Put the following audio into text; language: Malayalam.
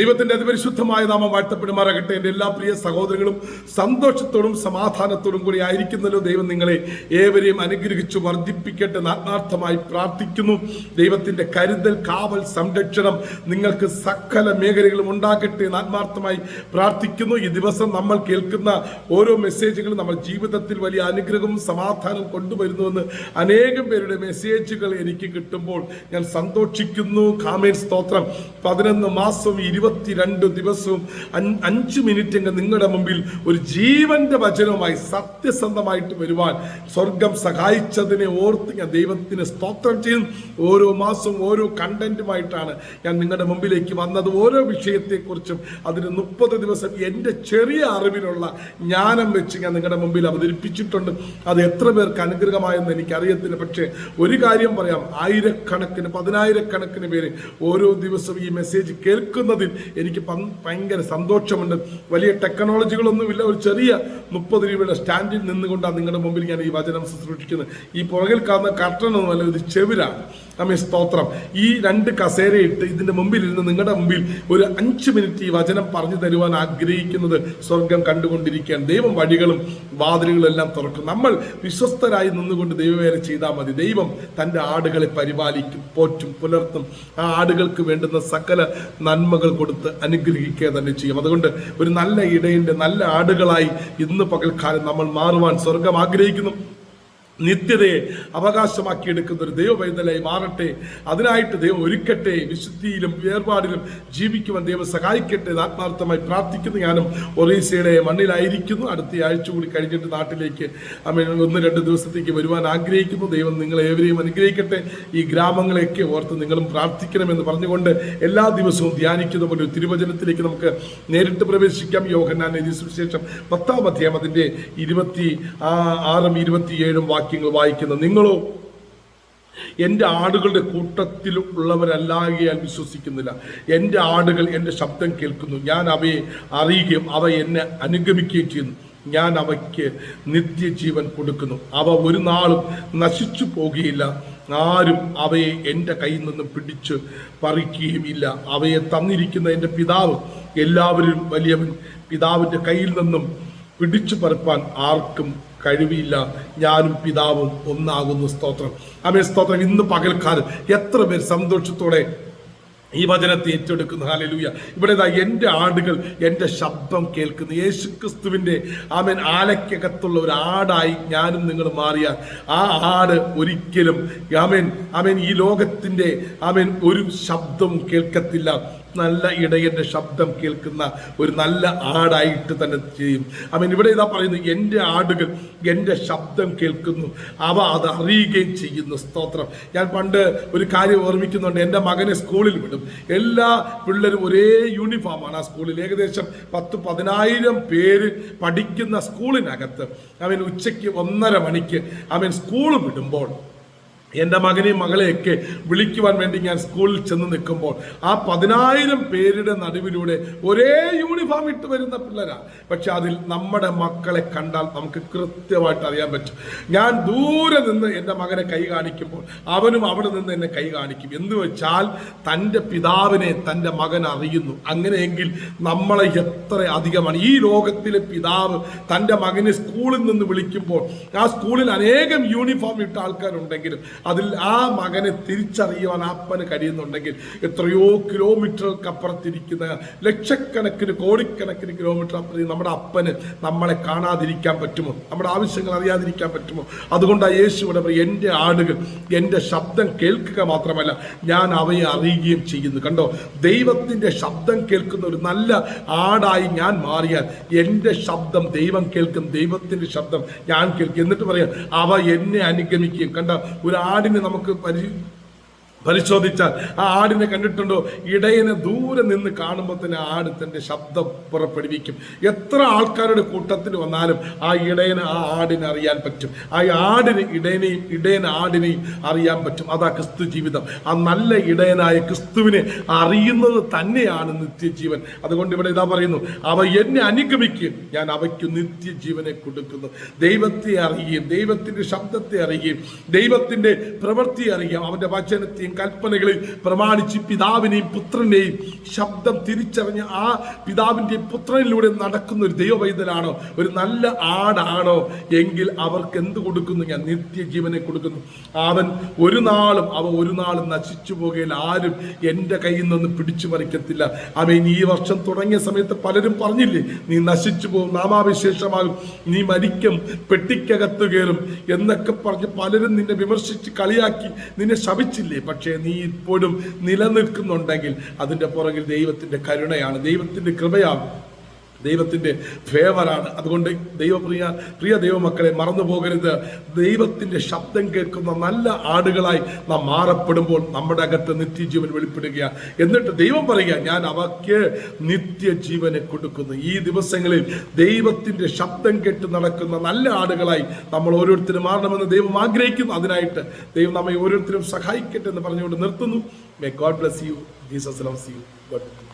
ദൈവത്തിന്റെ അതിപരിശുദ്ധമായ നാമം വാഴ്ത്തപ്പെടുമാറാകട്ടെ. എന്റെ എല്ലാ പ്രിയ സഹോദരങ്ങളും സന്തോഷത്തോടും സമാധാനത്തോടും കൂടി ആയിരിക്കുന്നല്ലോ ദൈവം നിങ്ങളെ ഏവരെയും അനുഗ്രഹിച്ചു വർദ്ധിപ്പിക്കട്ടെ ആത്മാർത്ഥമായി പ്രാർത്ഥിക്കുന്നു. ദൈവത്തിന്റെ കരുതൽ കാവൽ സംരക്ഷണം നിങ്ങൾക്ക് സകല മേഖലകളും ഉണ്ടാകട്ടെ എന്ന് ആത്മാർത്ഥമായി പ്രാർത്ഥിക്കുന്നു. ഈ ദിവസം നമ്മൾ കേൾക്കുന്ന ഓരോ മെസ്സേജുകളും നമ്മൾ ജീവിതത്തിൽ വലിയ അനുഗ്രഹവും സമാധാനവും കൊണ്ടുവരുന്നുവെന്ന് അനേകം പേരുടെ മെസ്സേജുകൾ എനിക്ക് കിട്ടുമ്പോൾ ഞാൻ സന്തോഷിക്കുന്നു. കാമേൻ സ്തോത്രം. പതിനൊന്ന് മാസവും ഇരുപത്തിരണ്ട് ദിവസവും അഞ്ച് അഞ്ച് മിനിറ്റ് എങ്കിൽ നിങ്ങളുടെ മുമ്പിൽ ഒരു ജീവന്റെ വചനവുമായി സത്യസന്ധമായിട്ട് വരുവാൻ സ്വർഗം സഹായിച്ചതിനെ ഓർത്ത് ഞാൻ ദൈവത്തിന് സ്തോത്രം ചെയ്യും. ഓരോ മാസവും ഓരോ കണ്ടന്റുമായിട്ടാണ് ഞാൻ നിങ്ങളുടെ മുമ്പിലേക്ക് വന്നത്. ഓരോ വിഷയത്തെക്കുറിച്ചും അതിന് മുപ്പത് ദിവസം എന്റെ ചെറിയ അറിവിലുള്ള ജ്ഞാനം വെച്ച് ഞാൻ നിങ്ങളുടെ മുമ്പിൽ അവതരിപ്പിച്ചിട്ടുണ്ട്. അത് എത്ര പേർക്ക് അനുഗ്രഹമായെന്ന് എനിക്കറിയത്തില്ല. പക്ഷേ ഒരു കാര്യം പറയാം. ആയിരക്കണക്കിന് പതിനായിരക്കണക്കിന് പേര് ഓരോ ദിവസവും ഈ മെസ്സേജ് കേൾക്കുന്നതിൽ എനിക്ക് ഭയങ്കര സന്തോഷമുണ്ട്. വലിയ ടെക്നോളജികളൊന്നുമില്ല ഒരു ചെറിയ മുപ്പത് രൂപയുടെ സ്റ്റാൻഡിൽ നിന്നുകൊണ്ടാണ് നിങ്ങളുടെ മുമ്പിൽ ഞാൻ ഈ വചനം ശുശ്രൂഷിക്കുന്നത് ഈ പുറകിൽ കാണുന്ന കർട്ടനൊന്നുമല്ല ഒരു ചെവിരാണ്. നമ്മെ സ്തോത്രം. ഈ രണ്ട് കസേരയിട്ട് ഇതിന്റെ മുമ്പിൽ ഇരുന്ന് നിങ്ങളുടെ മുമ്പിൽ ഒരു അഞ്ച് മിനിറ്റ് ഈ വചനം പറഞ്ഞു തരുവാൻ ആഗ്രഹിക്കുന്നത് സ്വർഗം കണ്ടുകൊണ്ടിരിക്കുകയാണ്. ദൈവം വഴികളും വാതിലുകളും എല്ലാം തുറക്കും. നമ്മൾ വിശ്വസ്തരായി നിന്നുകൊണ്ട് ദൈവവേല ചെയ്താൽ മതി. ദൈവം തന്റെ ആടുകളെ പരിപാലിക്കും പോറ്റും പുലർത്തും. ആ ആടുകൾക്ക് വേണ്ടുന്ന സകല നന്മകൾ കൊടുത്ത് അനുഗ്രഹിക്കുക തന്നെ ചെയ്യും. അതുകൊണ്ട് ഒരു നല്ല ഇടയന്റെ നല്ല ആടുകളായി ഇന്ന് പകൽക്കാലം നമ്മൾ മാറുവാൻ സ്വർഗം ആഗ്രഹിക്കുന്നു. നിത്യതയെ അവകാശമാക്കി എടുക്കുന്ന ഒരു ദൈവവൈതലായി മാറട്ടെ. അതിനായിട്ട് ദൈവം ഒരുക്കട്ടെ. വിശുദ്ധിയിലും വേർപാടിലും ജീവിക്കുവാൻ ദൈവം സഹായിക്കട്ടെ ആത്മാർത്ഥമായി പ്രാർത്ഥിക്കുന്നു. ഞാനും ഒറീസയുടെ മണ്ണിലായിരിക്കുന്നു. അടുത്ത ആഴ്ച കൂടി കഴിഞ്ഞിട്ട് നാട്ടിലേക്ക് അമ്മ ഒന്ന് രണ്ട് ദിവസത്തേക്ക് വരുവാൻ ആഗ്രഹിക്കുന്നു. ദൈവം നിങ്ങളെ ഏവരെയും അനുഗ്രഹിക്കട്ടെ. ഈ ഗ്രാമങ്ങളെയൊക്കെ ഓർത്ത് നിങ്ങളും പ്രാർത്ഥിക്കണമെന്ന് പറഞ്ഞുകൊണ്ട് എല്ലാ ദിവസവും ധ്യാനിക്കുന്ന പോലെ ഒരു തിരുവചനത്തിലേക്ക് നമുക്ക് നേരിട്ട് പ്രവേശിക്കാം. യോഹന്നാൻ സുവിശേഷം പത്താം അധ്യായം അതിന്റെ ഇരുപത്തി ആറും ഇരുപത്തിയേഴും വാക്യങ്ങൾ വായിക്കുന്നത് നിങ്ങളോ എന്റെ ആടുകളുടെ കൂട്ടത്തിൽ ഉള്ളവരല്ലാകിയാൽ വിശ്വസിക്കുന്നില്ല. എന്റെ ആടുകൾ എന്റെ ശബ്ദം കേൾക്കുന്നു. ഞാൻ അവയെ അറിയുകയും അവ എന്നെ അനുഗമിക്കുകയും ചെയ്യുന്നു. ഞാൻ അവയ്ക്ക് നിത്യജീവൻ കൊടുക്കുന്നു. അവ ഒരു നാളും നശിച്ചു പോകുകയില്ല. ആരും അവയെ എന്റെ കയ്യിൽ നിന്ന് പിടിച്ച് പറിക്കുകയും ഇല്ല. അവയെ തന്നിരിക്കുന്ന എന്റെ പിതാവ് എല്ലാവരും വലിയവൻ. പിതാവിന്റെ കയ്യിൽ നിന്നും പിടിച്ചു പറപ്പാൻ ആർക്കും കഴിവില്ല. ഞാനും പിതാവും ഒന്നാകുന്നു സ്തോത്രം. അമേ സ്തോത്രം. ഇന്ന് പകൽക്കാലം എത്ര പേർ സന്തോഷത്തോടെ ഈ വചനത്തെ ഏറ്റെടുക്കുന്ന. ഹാലലൂയ ഇവിടെ ഇതാ എന്റെ ആടുകൾ എന്റെ ശബ്ദം കേൾക്കുന്നു. യേശു ക്രിസ്തുവിന്റെ ആമൻ ആലയ്ക്കകത്തുള്ള ഒരു ആടായി ഞാനും നിങ്ങൾ മാറിയാൽ ആ ആട് ഒരിക്കലും ആമേൻ ആമേൻ ഈ ലോകത്തിന്റെ ആമേൻ ഒരു ശബ്ദവും കേൾക്കത്തില്ല. നല്ല ഇടയന്റെ ശബ്ദം കേൾക്കുന്ന ഒരു നല്ല ആടായിട്ട് തന്നെ ചെയ്യും. അവൻ ഇവിടെ ഇതാ പറയുന്നു എന്റെ ആടുകൾ എന്റെ ശബ്ദം കേൾക്കുന്നു അവ അത് അറിയുകയും ചെയ്യുന്നു. സ്തോത്രം. ഞാൻ പണ്ട് ഒരു കാര്യം ഓർമ്മിക്കുന്നുണ്ട് എന്റെ മകനെ സ്കൂളിൽ വിടും. എല്ലാ പിള്ളേരും ഒരേ യൂണിഫോമാണ് ആ സ്കൂളിൽ. ഏകദേശം പത്ത് പതിനായിരം പേര് പഠിക്കുന്ന സ്കൂളിനകത്ത്. അവൻ ഉച്ചയ്ക്ക് ഒന്നര മണിക്ക് അവൻ സ്കൂൾ വിടുമ്പോൾ എന്റെ മകനെയും മകളെയൊക്കെ വിളിക്കുവാൻ വേണ്ടി ഞാൻ സ്കൂളിൽ ചെന്ന് നിൽക്കുമ്പോൾ ആ പതിനായിരം പേരുടെ നടുവിലൂടെ ഒരേ യൂണിഫോം ഇട്ട് വരുന്ന പിള്ളേരാ. പക്ഷെ അതിൽ നമ്മുടെ മക്കളെ കണ്ടാൽ നമുക്ക് കൃത്യമായിട്ട് അറിയാൻ പറ്റും. ഞാൻ ദൂരെ നിന്ന് എന്റെ മകനെ കൈ കാണിക്കുമ്പോൾ അവനും അവിടെ നിന്ന് എന്നെ കൈ കാണിക്കും. എന്ന് വെച്ചാൽ തന്റെ പിതാവിനെ തന്റെ മകൻ അറിയുന്നു. അങ്ങനെയെങ്കിൽ നമ്മളെ എത്ര അധികമാണ്. ഈ ലോകത്തിലെ പിതാവ് തന്റെ മകനെ സ്കൂളിൽ നിന്ന് വിളിക്കുമ്പോൾ ആ സ്കൂളിൽ അനേകം യൂണിഫോം ഇട്ട ആൾക്കാരുണ്ടെങ്കിലും അതിൽ ആ മകനെ തിരിച്ചറിയുവാൻ അപ്പന് കഴിയുന്നുണ്ടെങ്കിൽ എത്രയോ കിലോമീറ്ററുകൾക്ക് അപ്പുറത്തിരിക്കുന്ന ലക്ഷക്കണക്കിന് കോടിക്കണക്കിന് കിലോമീറ്റർ അപ്പുറത്ത് നമ്മുടെ അപ്പന് നമ്മളെ കാണാതിരിക്കാൻ പറ്റുമോ? നമ്മുടെ ആവശ്യങ്ങൾ അറിയാതിരിക്കാൻ പറ്റുമോ? അതുകൊണ്ടാണ് യേശു ഇവിടെ എന്റെ ആടുകൾ എന്റെ ശബ്ദം കേൾക്കുക മാത്രമല്ല ഞാൻ അവയെ അറിയുകയും ചെയ്യുന്നു. കണ്ടോ? ദൈവത്തിന്റെ ശബ്ദം കേൾക്കുന്ന ഒരു നല്ല ആടായി ഞാൻ മാറിയാൽ എന്റെ ശബ്ദം ദൈവം കേൾക്കും ദൈവത്തിന്റെ ശബ്ദം ഞാൻ കേൾക്കും. എന്നിട്ട് പറയാം അവ എന്നെ അനുഗമിക്കുകയും കണ്ട? ഒരു ആടിനെ നമുക്ക് പരി പരിശോധിച്ചാൽ ആ ആടിനെ കണ്ടിട്ടുണ്ടോ? ഇടയനെ ദൂരെ നിന്ന് കാണുമ്പോൾ തന്നെ ആട് തന്റെ ശബ്ദം പുറപ്പെടുവിക്കും. എത്ര ആൾക്കാരുടെ കൂട്ടത്തിൽ വന്നാലും ആ ഇടയനെ ആ ആടിനെ അറിയാൻ പറ്റും. ആ ആടിന് ഇടയനെയും ഇടയൻ ആടിനെയും അറിയാൻ പറ്റും. അതാ ക്രിസ്തു ജീവിതം. ആ നല്ല ഇടയനായ ക്രിസ്തുവിനെ അറിയുന്നത് തന്നെയാണ് നിത്യജീവൻ. അതുകൊണ്ട് ഇവിടെ ഇതാ പറയുന്നു അവ എന്നെ അനുഗമിക്കും. ഞാൻ അവയ്ക്ക് നിത്യജീവനെ കൊടുക്കുന്നു. ദൈവത്തെ അറിയുകയും ദൈവത്തിന്റെ ശബ്ദത്തെ അറിയുകയും ദൈവത്തിന്റെ പ്രവൃത്തി അറിയാം അവന്റെ വചനത്തെയും കൽപ്പനകളെയും പ്രമാണിച്ച് പിതാവിനെയും പുത്രനെയും ശബ്ദം തിരിച്ചറിഞ്ഞ് ആ പിതാവിന്റെയും പുത്രനിലൂടെ നടക്കുന്ന ഒരു ദൈവവൈദ്യനാണോ ഒരു നല്ല ആടാണോ? എങ്കിൽ അവർക്ക് എന്ത് കൊടുക്കുന്നു? ഞാൻ നിത്യജീവനെ കൊടുക്കുന്നു. അവൻ ഒരു നാളും അവ ഒരു നാളും നശിച്ചു പോകയിൽ ആരും എന്റെ കയ്യിൽ നിന്ന് പിടിച്ചു മറിക്കത്തില്ല അവൻ ഈ വർഷം തുടങ്ങിയ സമയത്ത് പലരും പറഞ്ഞില്ലേ നീ നശിച്ചു പോകും നാമാവിശേഷമാകും. നീ മരിക്കും പെട്ടിക്കകത്ത് കയറും എന്നൊക്കെ പറഞ്ഞ് പലരും നിന്നെ വിമർശിച്ച് കളിയാക്കി നിന്നെ ശപിച്ചില്ലേ? പക്ഷേ നീ ഇപ്പോഴും നിലനിൽക്കുന്നുണ്ടെങ്കിൽ അതിന്റെ പുറകിൽ ദൈവത്തിന്റെ കരുണയാണ് ദൈവത്തിന്റെ കൃപയാണ് ദൈവത്തിന്റെ ഫേവറാണ്. അതുകൊണ്ട് ദൈവപ്രിയ പ്രിയ ദൈവമക്കളെ മറന്നു പോകരുത്. ദൈവത്തിന്റെ ശബ്ദം കേൾക്കുന്ന നല്ല ആടുകളായി നാം മാറപ്പെടുമ്പോൾ നമ്മുടെ അകത്ത് നിത്യജീവൻ വെളിപ്പെടുക എന്നിട്ട് ദൈവം പറയുക ഞാൻ അവയ്ക്ക് നിത്യജീവനെ കൊടുക്കുന്നു. ഈ ദിവസങ്ങളിൽ ദൈവത്തിന്റെ ശബ്ദം കേട്ട് നടക്കുന്ന നല്ല ആടുകളായി നമ്മൾ ഓരോരുത്തരും മാറണമെന്ന് ദൈവം ആഗ്രഹിക്കുന്നു. അതിനായിട്ട് ദൈവം നമ്മെ ഓരോരുത്തരും സഹായിക്കട്ടെ എന്ന് പറഞ്ഞുകൊണ്ട് നിർത്തുന്നു. May God bless you Jesus loves you God